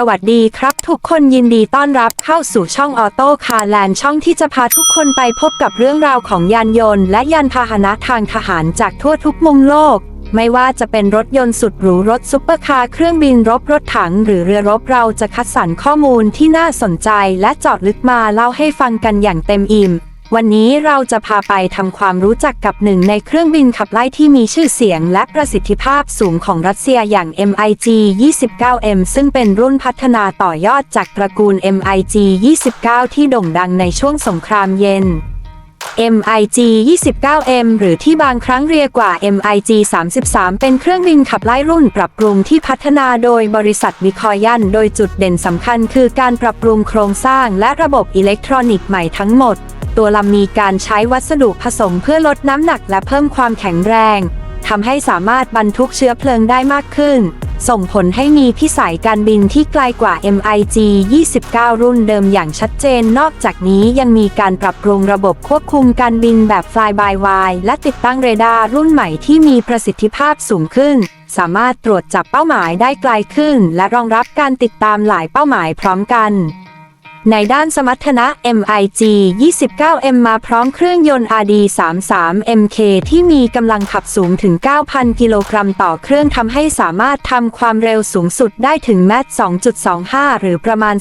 สวัสดีครับทุกคนยินดีต้อนรับเข้าสู่ช่องออโต้คาร์แลนด์ช่องที่จะพาทุกคนไปพบกับเรื่องราวของยานยนต์และยานพาหนะทางทหารจากทั่วทุกมุมโลก ไม่ว่าจะเป็นรถยนต์สุดหรูรถซุปเปอร์คาร์เครื่องบินรบรถถัง หรือเรือรบเราจะคัดสรรข้อมูลที่น่าสนใจและเจาะลึกมาเล่าให้ฟังกันอย่างเต็มอิ่ม วันนี้เราจะพาไปทำความรู้จักกับหนึ่งในเครื่องบินขับไล่ที่มีชื่อเสียงและประสิทธิภาพสูงของรัสเซียอย่าง MiG 29M ซึ่งเป็นรุ่นพัฒนาต่อยอดจากตระกูล MiG 29 ที่โด่งดังในช่วงสงครามเย็น MiG 29M หรือที่บางครั้งเรียกว่า MiG 33 เป็นเครื่องบินขับไล่รุ่นปรับปรุงที่พัฒนาโดยบริษัทวิคอยัน โดยจุดเด่นสำคัญคือการปรับปรุงโครงสร้างและระบบอิเล็กทรอนิกส์ใหม่ทั้งหมด ตัวลำมีการใช้วัสดุผสมเพื่อลดน้ำหนักและเพิ่มความแข็งแรงทำให้สามารถบรรทุกเชื้อเพลิงได้มากขึ้น ส่งผลให้มีพิสัยการบินที่ไกลกว่า MiG 29 รุ่นเดิมอย่างชัดเจน นอกจากนี้ยังมีการปรับปรุงระบบควบคุมการบินแบบ Fly by Wire และติดตั้งเรดาร์รุ่นใหม่ที่มีประสิทธิภาพสูงขึ้น สามารถตรวจจับเป้าหมายได้ไกลขึ้น และรองรับการติดตามหลายเป้าหมายพร้อมกัน ในด้านสมรรถนะ MiG 29M มาพร้อมเครื่องยนต์ RD 33 MK ที่มีกำลังขับสูงถึง 9,000 กิโลกรัมต่อเครื่องทำให้สามารถทำความเร็วสูงสุดได้ถึงแมต2.25 หรือประมาณ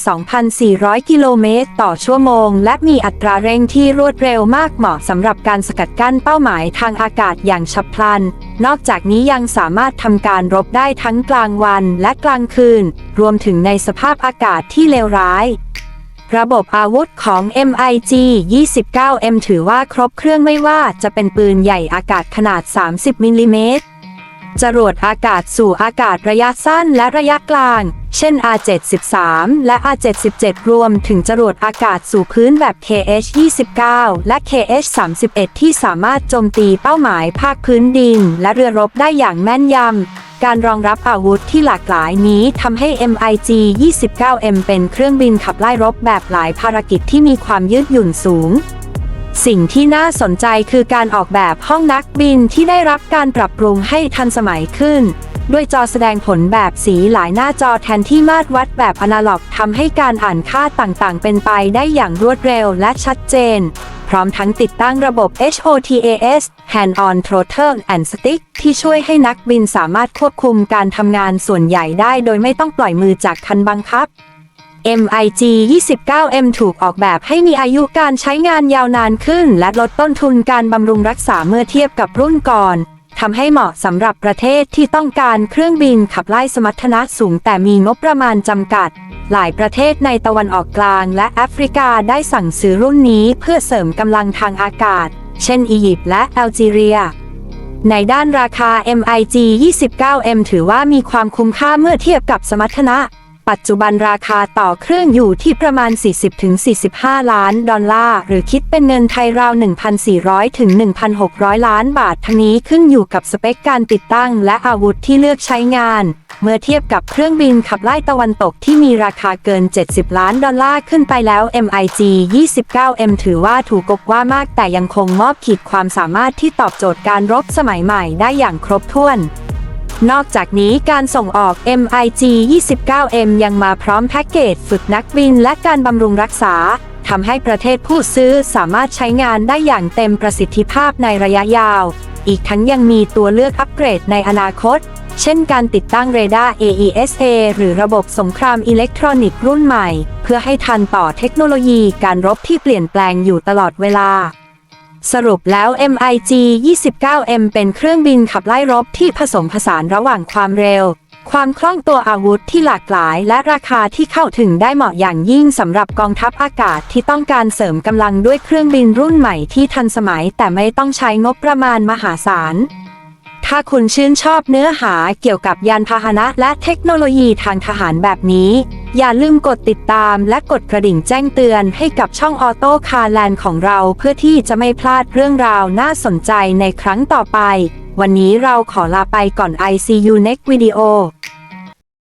2,400 กิโลเมตรต่อชั่วโมง และมีอัตราเร่งที่รวดเร็วมากเหมาะสำหรับการสกัดกั้นเป้าหมายทางอากาศอย่างฉับพลัน นอกจากนี้ยังสามารถทำการรบได้ทั้งกลางวันและกลางคืน รวมถึงในสภาพอากาศที่เลวร้าย ระบบอาวุธของ MiG 29M ถือว่าครบเครื่องไม่ว่าจะเป็นปืนใหญ่อากาศขนาด 30 มิลลิเมตร จรวดอากาศสู่อากาศระยะสั้นและระยะกลาง เช่น R73 และ R77 รวมถึงจรวดอากาศสู่พื้นแบบ KH29 และ KH31 ที่สามารถโจมตีเป้าหมายภาคพื้นดิน และเรือรบได้อย่างแม่นยำ การรองรับอาวุธที่หลากหลายนี้ทำให้ MiG 29M เป็นเครื่องบินขับไล่รบแบบหลายภารกิจที่มีความยืดหยุ่นสูง สิ่งที่น่าสนใจคือการออกแบบห้องนักบินที่ได้รับการปรับปรุงให้ทันสมัยขึ้น ด้วยจอแสดงผลแบบสีหลายหน้าจอแทนที่มาตรวัดแบบอนาล็อกทำให้การอ่านค่าต่างๆ เป็นไปได้อย่างรวดเร็วและชัดเจน พร้อมทั้งติดตั้งระบบ HOTAS Hand on Throttle and Stick ที่ช่วยให้นักบินสามารถควบคุมการทำงานส่วนใหญ่ได้โดยไม่ต้องปล่อยมือจากคันบังคับ MiG 29M ถูกออกแบบให้มีอายุการใช้งานยาวนานขึ้น และลดต้นทุนการบำรุงรักษาเมื่อเทียบกับรุ่นก่อนทำให้เหมาะสำหรับประเทศที่ต้องการเครื่องบินขับไล่สมรรถนะสูงแต่มีงบประมาณจำกัด หลายประเทศในตะวันออกกลางและแอฟริกาได้สั่งซื้อรุ่นนี้เพื่อเสริมกำลังทางอากาศ เช่นอียิปต์และแอลจีเรีย ในด้านราคา MiG 29M ถือว่ามีความคุ้มค่าเมื่อเทียบกับสมรรถนะ ปัจจุบันราคาต่อเครื่องอยู่ที่ประมาณ 40-45 ล้านดอลลาร์ หรือคิดเป็นเงินไทยราว 1,400 ถึง 1,600 ล้านบาททั้งนี้ขึ้นอยู่กับสเปคการติดตั้งและอาวุธที่เลือกใช้งาน เมื่อเทียบกับเครื่องบินขับไล่ตะวันตกที่มีราคาเกิน 70 ล้านดอลลาร์ขึ้นไปแล้ว MiG 29M ถือว่าถูกกบว่ามากแต่ยังคงมอบขีดความสามารถที่ตอบโจทย์การรบสมัยใหม่ได้อย่างครบถ้วน นอกจากนี้การส่งออก MiG 29M ยังมาพร้อมแพ็กเกจฝึกนักบินและการบำรุงรักษาทำให้ประเทศผู้ซื้อสามารถใช้งานได้อย่างเต็มประสิทธิภาพในระยะยาว อีกทั้งยังมีตัวเลือกอัปเกรดในอนาคต เช่นการติดตั้งเรดาร์ AESA หรือระบบสงครามอิเล็กทรอนิกส์รุ่นใหม่ เพื่อให้ทันต่อเทคโนโลยีการรบที่เปลี่ยนแปลงอยู่ตลอดเวลา สรุปแล้ว MiG 29M เป็นเครื่องบินขับไล่รบที่ผสมผสานระหว่างความเร็ว ความคล่องตัวอาวุธที่หลากหลาย และราคาที่เข้าถึงได้เหมาะอย่างยิ่งสำหรับกองทัพอากาศที่ต้องการเสริมกำลังด้วยเครื่องบินรุ่นใหม่ที่ทันสมัย แต่ไม่ต้องใช้งบประมาณมหาศาล ถ้าคุณชื่นชอบเนื้อหาเกี่ยวกับยานพาหนะและเทคโนโลยีทางทหารแบบนี้ อย่าลืมกดติดตามและกดกระดิ่งแจ้งเตือนให้กับช่องออโต้คาร์แลนด์ของเราเพื่อที่จะไม่พลาดเรื่องราวน่าสนใจในครั้งต่อไป วันนี้เราขอลาไปก่อน ICU next video